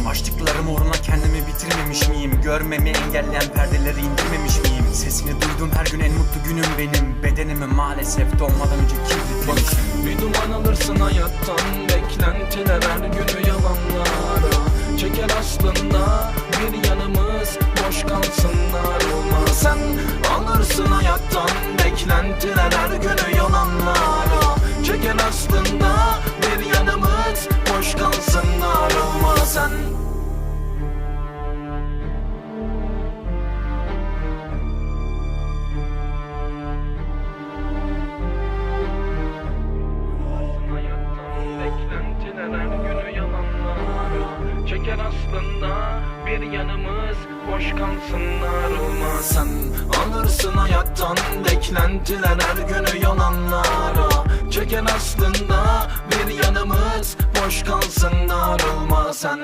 Savaştıklarım uğruna kendimi bitirmemiş miyim? Görmemi engelleyen perdeleri indirmemiş miyim? Sesini duydum her gün en mutlu günüm benim. Bedenimi maalesef doğmadan önce kilitlemişim Bir duman alırsın hayattan Beklentiler her günü yalanlara. Çeker aslında bir yanımız Boş kalsınlar. Olmaz. Sen alırsın hayattan Beklentiler her günü Çeker aslında. Bir yanımız boş kalsınlar olmaz Sen alırsın hayattan beklentiler her günü yalanlara Çeker aslında bir yanımız boş kalsınlar olmaz Sen